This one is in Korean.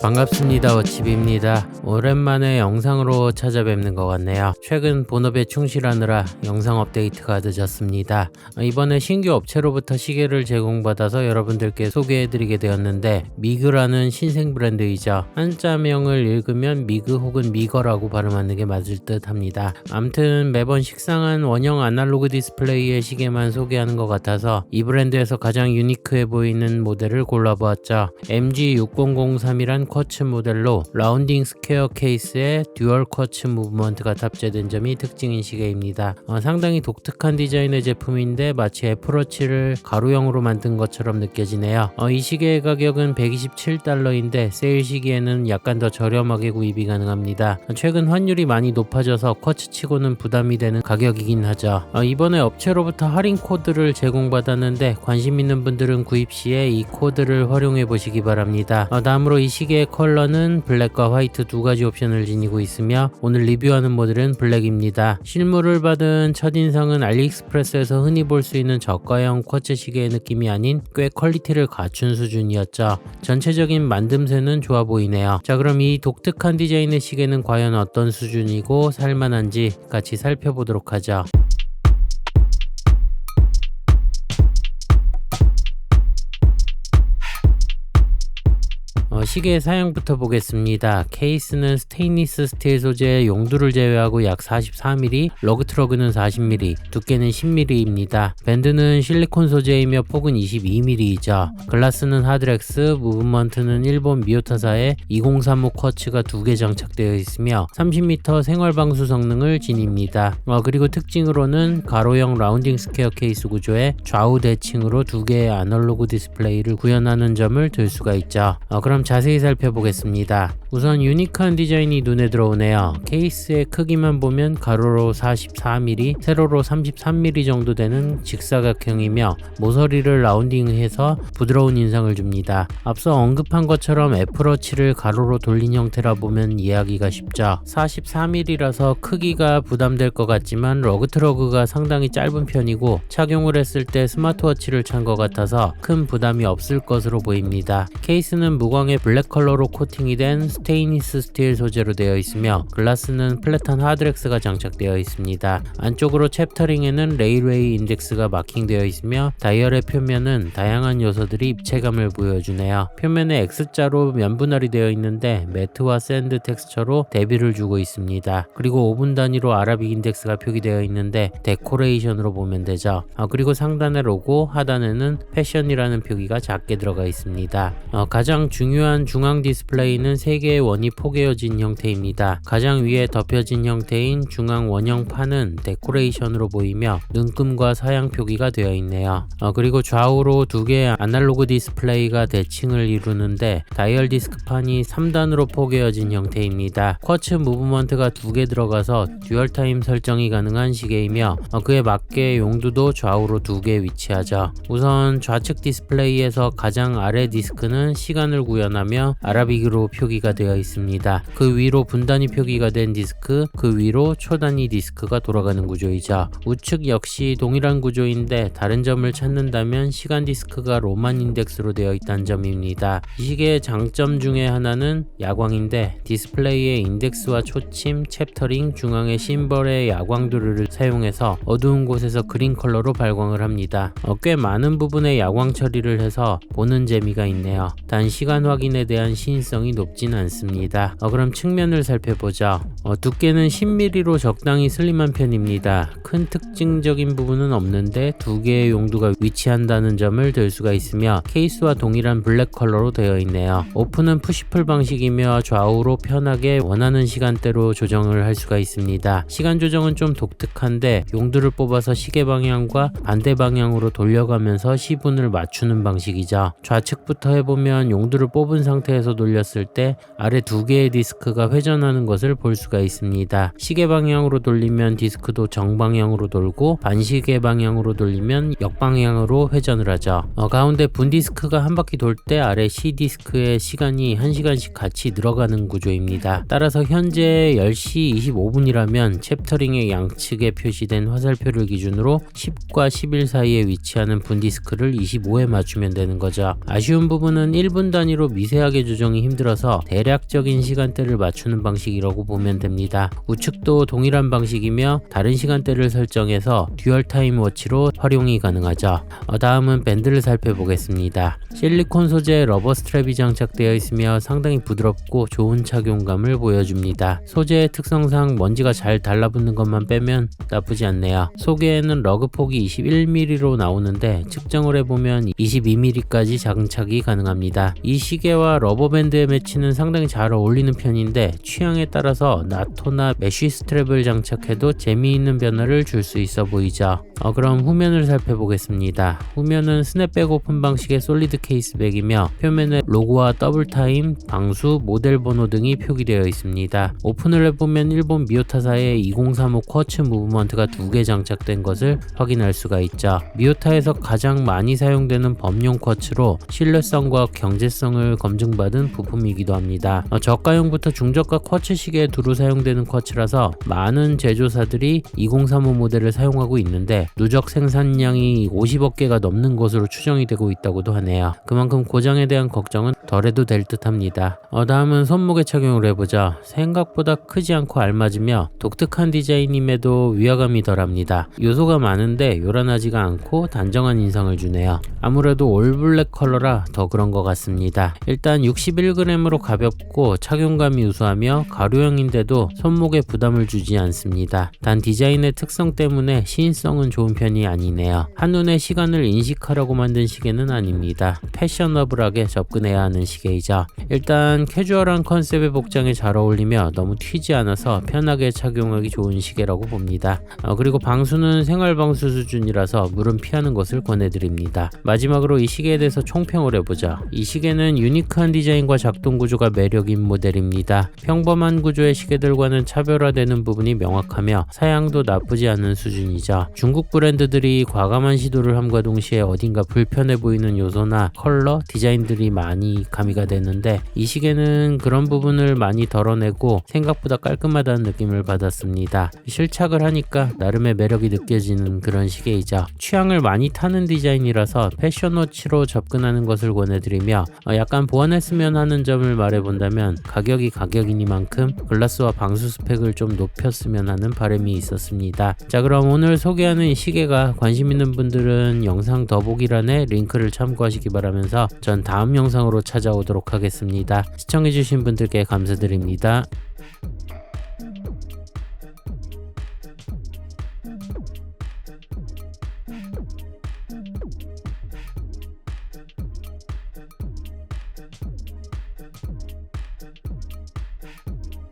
반갑습니다. 오치비입니다. 오랜만에 영상으로 찾아뵙는 것 같네요. 최근 본업에 충실하느라 영상 업데이트가 늦었습니다. 이번에 신규 업체로부터 시계를 제공받아서 여러분들께 소개해드리게 되었는데 미그라는 신생 브랜드이죠. 한자명을 읽으면 미그 혹은 미거라고 발음하는 게 맞을 듯 합니다. 암튼 매번 식상한 원형 아날로그 디스플레이의 시계만 소개하는 것 같아서 이 브랜드에서 가장 유니크해 보이는 모델을 골라보았죠. MG6003이란 쿼츠 모델로 라운딩 스퀘어 케이스에 듀얼 쿼츠 무브먼트가 탑재된 점이 특징인 시계입니다. 어, 상당히 독특한 디자인의 제품인데 마치 애플워치를 가로형으로 만든 것처럼 느껴지네요. 어, 이 시계의 가격은 127달러인데 세일 시기에는 약간 더 저렴하게 구입이 가능합니다. 최근 환율이 많이 높아져서 쿼츠치고는 부담이 되는 가격이긴 하죠. 어, 이번에 업체로부터 할인 코드를 제공받았는데 관심 있는 분들은 구입 시에 이 코드를 활용해 보시기 바랍니다. 어, 다음으로 이 시계 의 컬러는 블랙과 화이트 두 가지 옵션을 지니고 있으며 오늘 리뷰하는 모델은 블랙입니다. 실물을 받은 첫인상은 알리익스프레스에서 흔히 볼 수 있는 저가형 쿼츠 시계의 느낌이 아닌 꽤 퀄리티를 갖춘 수준이었죠. 전체적인 만듦새는 좋아 보이네요. 자 그럼 이 독특한 디자인의 시계는 과연 어떤 수준이고 살만한지 같이 살펴보도록 하죠. 어, 시계의 사양부터 보겠습니다. 케이스는 스테인리스 스틸 소재의 용두를 제외하고 약 44mm, 러그 트러그는 40mm, 두께는 10mm입니다. 밴드는 실리콘 소재이며 폭은 22mm이죠. 글라스는 하드렉스, 무브먼트는 일본 미오타사의 2035 쿼츠가 두 개 장착되어 있으며 30m 생활 방수 성능을 지닙니다. 어, 그리고 특징으로는 가로형 라운딩 스퀘어 케이스 구조에 좌우 대칭으로 두 개의 아날로그 디스플레이를 구현하는 점을 들 수가 있죠. 어, 그럼 자세히 살펴보겠습니다. 우선 유니크한 디자인이 눈에 들어오네요. 케이스의 크기만 보면 가로로 44mm, 세로로 33mm 정도 되는 직사각형이며 모서리를 라운딩해서 부드러운 인상을 줍니다. 앞서 언급한 것처럼 애플워치를 가로로 돌린 형태라 보면 이해하기가 쉽죠. 44mm라서 크기가 부담될 것 같지만 러그트러그가 상당히 짧은 편이고 착용을 했을 때 스마트워치를 찬 것 같아서 큰 부담이 없을 것으로 보입니다. 케이스는 무광의 블랙 컬러로 코팅이 된 스테인리스 스틸 소재로 되어 있으며 글라스는 플랫한 하드렉스가 장착되어 있습니다. 안쪽으로 챕터링에는 레일웨이 인덱스가 마킹되어 있으며 다이얼의 표면은 다양한 요소들이 입체감을 보여주네요. 표면에 X자로 면분할이 되어 있는데 매트와 샌드 텍스처로 대비를 주고 있습니다. 그리고 5분 단위로 아라빅 인덱스가 표기되어 있는데 데코레이션으로 보면 되죠. 아, 그리고 상단의 로고, 하단에는 패션이라는 표기가 작게 들어가 있습니다. 어, 가장 중요한 중앙 디스플레이는 3개 의 원이 포개어진 형태입니다. 가장 위에 덮여진 형태인 중앙 원형판은 데코레이션으로 보이며 눈금과 사양 표기가 되어 있네요. 어, 그리고 좌우로 두 개의 아날로그 디스플레이가 대칭을 이루는데 다이얼 디스크판이 3단으로 포개어진 형태입니다. 쿼츠 무브먼트가 두 개 들어가서 듀얼 타임 설정이 가능한 시계이며 어, 그에 맞게 용두도 좌우로 두 개 위치하죠. 우선 좌측 디스플레이에서 가장 아래 디스크는 시간을 구현하며 아라빅으로 표기가 되어 있습니다. 그 위로 분단위 표기가 된 디스크, 그 위로 초단위 디스크가 돌아가는 구조이죠. 우측 역시 동일한 구조인데 다른 점을 찾는다면 시간 디스크가 로만 인덱스로 되어 있다는 점입니다. 이 시계의 장점 중에 하나는 야광인데 디스플레이의 인덱스와 초침, 챕터링, 중앙의 심벌의 야광 드루를 사용해서 어두운 곳에서 그린 컬러로 발광을 합니다. 어, 꽤 많은 부분에 야광 처리를 해서 보는 재미가 있네요. 단 시간 확인에 대한 시인성이 높진 않습니다. 어, 그럼 측면을 살펴보죠. 어, 두께는 10mm로 적당히 슬림한 편입니다. 큰 특징적인 부분은 없는데 두 개의 용두가 위치한다는 점을 들 수가 있으며 케이스와 동일한 블랙 컬러로 되어 있네요. 오픈은 푸시풀 방식이며 좌우로 편하게 원하는 시간대로 조정을 할 수가 있습니다. 시간 조정은 좀 독특한데 용두를 뽑아서 시계 방향과 반대 방향으로 돌려가면서 시분을 맞추는 방식이죠. 좌측부터 해보면 용두를 뽑은 상태에서 돌렸을 때 아래 두 개의 디스크가 회전하는 것을 볼 수가 있습니다. 시계 방향으로 돌리면 디스크도 정방향으로 돌고 반시계 방향으로 돌리면 역방향으로 회전을 하죠. 어, 가운데 분 디스크가 한 바퀴 돌 때 아래 C 디스크의 시간이 1시간씩 같이 늘어가는 구조입니다. 따라서 현재 10시 25분이라면 챕터링의 양측에 표시된 화살표를 기준으로 10과 11 사이에 위치하는 분 디스크를 25에 맞추면 되는 거죠. 아쉬운 부분은 1분 단위로 미세하게 조정이 힘들어서 대략 적인 시간대를 맞추는 방식이라고 보면 됩니다. 우측도 동일한 방식이며 다른 시간대를 설정해서 듀얼 타임 워치로 활용이 가능하죠. 어, 다음은 밴드를 살펴보겠습니다. 실리콘 소재 러버 스트랩이 장착되어 있으며 상당히 부드럽고 좋은 착용감을 보여줍니다. 소재의 특성상 먼지가 잘 달라붙는 것만 빼면 나쁘지 않네요. 소개에는 러그 폭이 21mm로 나오는데 측정을 해보면 22mm까지 장착이 가능합니다. 이 시계와 러버밴드의 매치는 상당히 잘 어울리는 편인데 취향에 따라서 나토나 메쉬 스트랩을 장착해도 재미있는 변화를 줄 수 있어 보이죠. 어, 그럼 후면을 살펴보겠습니다. 후면은 스냅백 오픈 방식의 솔리드 케이스백이며 표면에 로고와 더블타임, 방수, 모델 번호 등이 표기되어 있습니다. 오픈을 해보면 일본 미오타사의 2035 쿼츠 무브먼트가 두 개 장착된 것을 확인할 수가 있죠. 미오타에서 가장 많이 사용되는 범용 쿼츠로 신뢰성과 경제성을 검증받은 부품이기도 합니다. 어, 저가형부터 중저가 쿼츠 시계에 두루 사용되는 쿼츠라서 많은 제조사들이 2035 모델을 사용하고 있는데 누적 생산량이 50억 개가 넘는 것으로 추정이 되고 있다고도 하네요. 그만큼 고장에 대한 걱정은 덜해도 될 듯합니다. 어, 다음은 손목에 착용을 해보자. 생각보다 크지 않고 알맞으며 독특한 디자인임에도 위화감이 덜합니다. 요소가 많은데 요란하지가 않고 단정한 인상을 주네요. 아무래도 올블랙 컬러라 더 그런 것 같습니다. 일단 61g으로 가볍고 착용감이 우수하며 가루형인데도 손목에 부담을 주지 않습니다. 단 디자인의 특성 때문에 시인성은 좋은 편이 아니네요. 한눈에 시간을 인식하려고 만든 시계는 아닙니다. 패셔너블하게 접근해야 하는 시계이자 일단 캐주얼한 컨셉의 복장에 잘 어울리며 너무 튀지 않아서 편하게 착용하기 좋은 시계라고 봅니다. 어, 그리고 방수는 생활 방수 수준이라서 물은 피하는 것을 권해드립니다. 마지막으로 이 시계에 대해서 총평을 해보자. 이 시계는 유니크한 디자인과 작동 구조가 매 력인 모델입니다. 평범한 구조의 시계들과는 차별화되는 부분이 명확하며 사양도 나쁘지 않은 수준이죠. 중국 브랜드들이 과감한 시도를 함과 동시에 어딘가 불편해 보이는 요소나 컬러, 디자인들이 많이 가미가 되는데 이 시계는 그런 부분을 많이 덜어내고 생각보다 깔끔하다는 느낌을 받았습니다. 실착을 하니까 나름의 매력이 느껴지는 그런 시계이죠. 취향을 많이 타는 디자인이라서 패션워치로 접근하는 것을 권해드리며 어, 약간 보완했으면 하는 점을 말해 본다면 가격이 가격이니만큼 글라스와 방수 스펙을 좀 높였으면 하는 바람이 있었습니다. 자 그럼 오늘 소개하는 이 시계가 관심 있는 분들은 영상 더보기란에 링크를 참고하시기 바라면서 전 다음 영상으로 찾아오도록 하겠습니다. 시청해주신 분들께 감사드립니다.